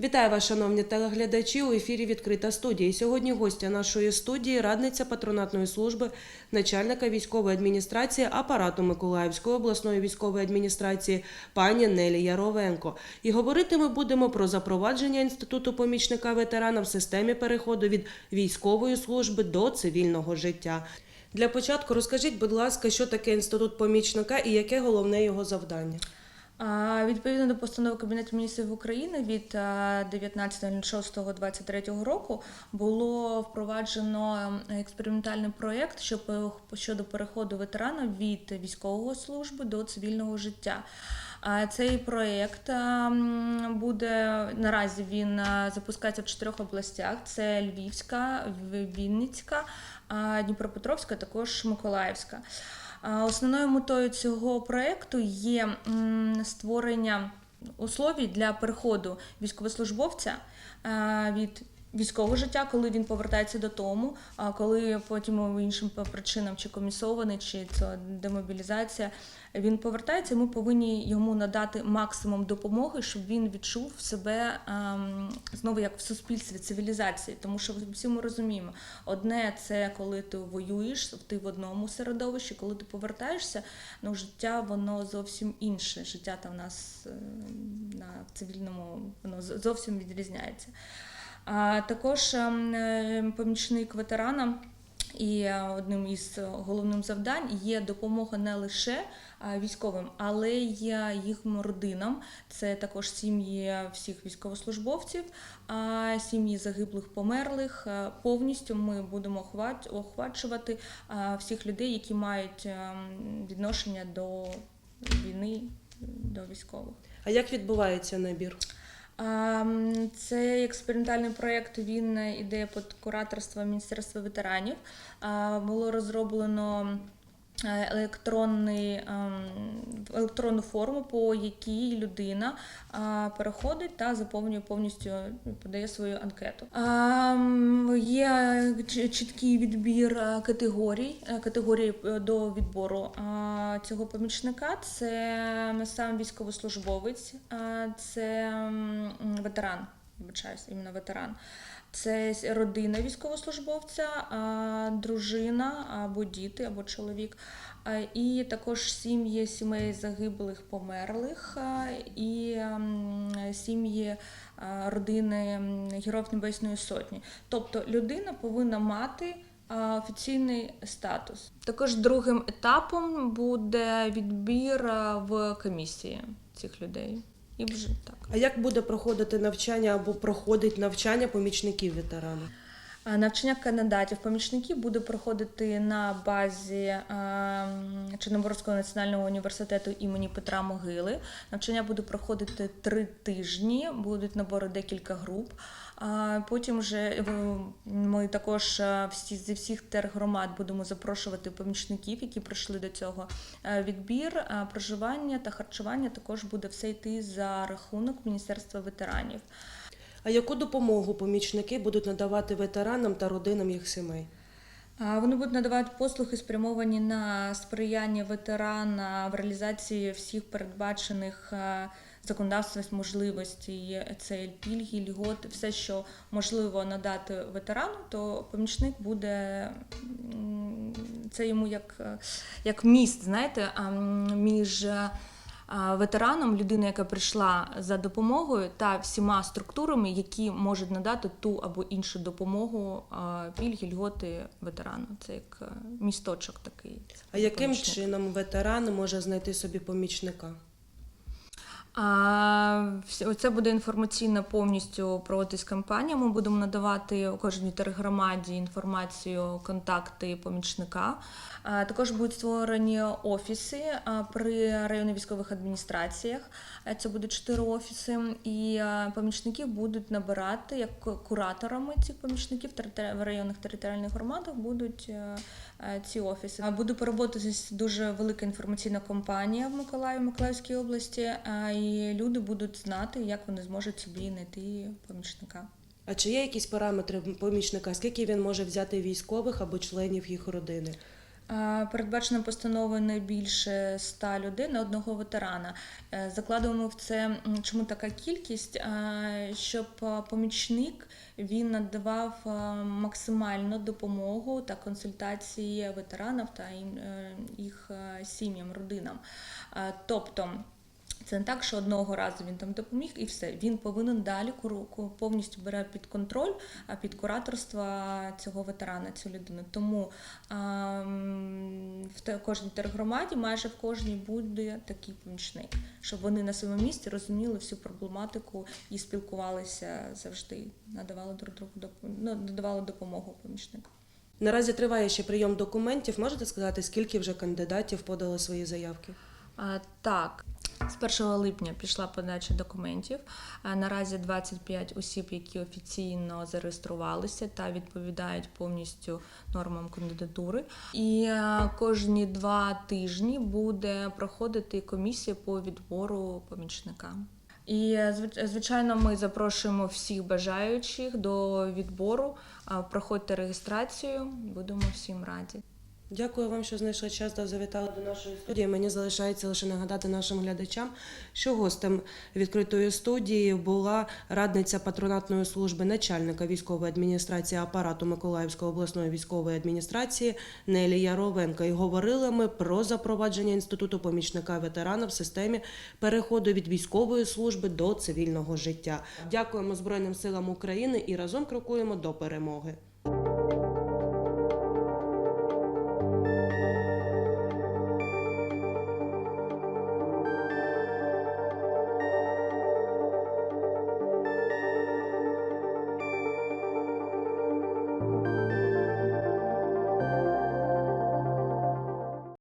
Вітаю вас, шановні телеглядачі. У ефірі відкрита студія. Сьогодні гостя нашої студії радниця патронатної служби начальника військової адміністрації апарату Миколаївської обласної військової адміністрації пані Нелі Яровенко. І говорити ми будемо про запровадження інституту помічника ветерана в системі переходу від військової служби до цивільного життя. Для початку розкажіть, будь ласка, що таке інститут помічника і яке головне його завдання? Відповідно до постанови Кабінету міністрів України від а, 19.06.23 року було впроваджено експериментальний проєкт щодо переходу ветерана від військової служби до цивільного життя. Цей проєкт буде наразі він запускається в чотирьох областях: це Львівська, Вінницька, Дніпропетровська, також Миколаївська. Основною метою цього проекту є створення условій для переходу військовослужбовця від військового життя, коли він повертається додому, а коли потім по іншим причинам, чи комісований, чи це демобілізація, він повертається. Ми повинні йому надати максимум допомоги, щоб він відчув себе ем, знову як в суспільстві цивілізації. Тому що всі ми розуміємо, одне це коли ти воюєш, ти в одному середовищі, коли ти повертаєшся, ну життя воно зовсім інше. Життя там в нас е, на цивільному воно зовсім відрізняється. А також ем, е, помічник ветерана. І е, одним із головним завдань є допомога не лише військовим, але й їхнім родинам. Це також сім'ї всіх військовослужбовців, сім'ї загиблих померлих. Е, Повністю ми будемо охвачувати всіх людей, які мають ем, відношення до війни, до військових. А як відбувається набір? Цей експериментальний проєкт він іде під кураторством Міністерства ветеранів. Е, Було розроблено е, електронний, ем, електронну форму, по якій людина е, переходить та заповнює повністю подає свою анкету. Ем, Є чіткий відбір е, категорій, е, категорій е, до відбору е, цього помічника. Це сам військовослужбовець, е, це ветеран. Вибачаюсь, іменно ветеран. Це родина військовослужбовця, дружина або діти, або чоловік, і також сім'ї сімей загиблих померлих і сім'ї родини Героїв Небесної Сотні. Тобто людина повинна мати офіційний статус. Також другим етапом буде відбір в комісії цих людей. І вже так. А як буде проходити навчання або проходить навчання помічників ветерана? Навчання кандидатів помічників буде проходити на базі ем, Чорноморського національного університету імені Петра Могили. Навчання буде проходити три тижні, будуть набори декілька груп. Потім вже е, ми також е, всі зі всіх тергромад будемо запрошувати помічників, які прийшли до цього. Е, Відбір, проживання та харчування також буде все йти за рахунок Міністерства ветеранів. А яку допомогу помічники будуть надавати ветеранам та родинам їх сімей? Вони будуть надавати послуги, спрямовані на сприяння ветерана в реалізації всіх передбачених законодавством можливостей. Це пільги, льготи, все, що можливо надати ветерану, то помічник буде це йому як, як міст, знаєте, між. Ветераном, людина, яка прийшла за допомогою, та всіма структурами, які можуть надати ту або іншу допомогу, пільги, льготи ветерану. Це як е, місточок такий. А яким чином ветеран може знайти собі помічника? А, Це буде інформаційна повністю проводитись кампанія. Ми будемо надавати у кожній тергромаді інформацію, контакти помічника. Також будуть створені офіси при районних військових адміністраціях. Це буде чотири офіси, і помічників будуть набирати як кураторами цих помічників в районних територіальних громадах будуть е, е, ці офіси. А Буде проводитись дуже велика інформаційна кампанія в Миколаєві, Миколаївській області, і люди будуть знати, як вони зможуть собі знайти помічника. А чи є якісь параметри помічника? Скільки він може взяти військових або членів їх родини? Передбачено постановою не більше 100 людей на одного ветерана. Е, Закладуємо в це чому така кількість, щоб помічник він надавав максимальну допомогу та консультації ветеранів та е, їх е, сім'ям, родинам. Тобто. Це не так, що одного разу він там допоміг і все. Він повинен далі повністю бере під контроль, а під кураторство цього ветерана, цю людину. Тому а, в те- кожній тергромаді, майже в кожній буде такий помічник, щоб вони на своєму місці розуміли всю проблематику і спілкувалися завжди, надавали друг другу доп- ну, надавали допомогу помічнику. Наразі триває ще прийом документів. Можете сказати, скільки вже кандидатів подали свої заявки? А, Так, з 1 липня пішла подача документів. Наразі 25 осіб, які офіційно зареєструвалися та відповідають повністю нормам кандидатури. І е, кожні два тижні буде проходити комісія по відбору помічника. І е, звичайно, ми запрошуємо всіх бажаючих до відбору. Проходьте реєстрацію, будемо всім раді. Дякую вам, що знайшли час та завітали до нашої студії. Мені залишається лише нагадати нашим глядачам, що гостем відкритої студії була радниця патронатної служби начальника військової адміністрації апарату Миколаївської обласної військової адміністрації Нелі Яровенко. І говорили ми про запровадження інституту помічника ветерана в системі переходу від військової служби до цивільного життя. Дякуємо Збройним силам України і разом крокуємо до перемоги.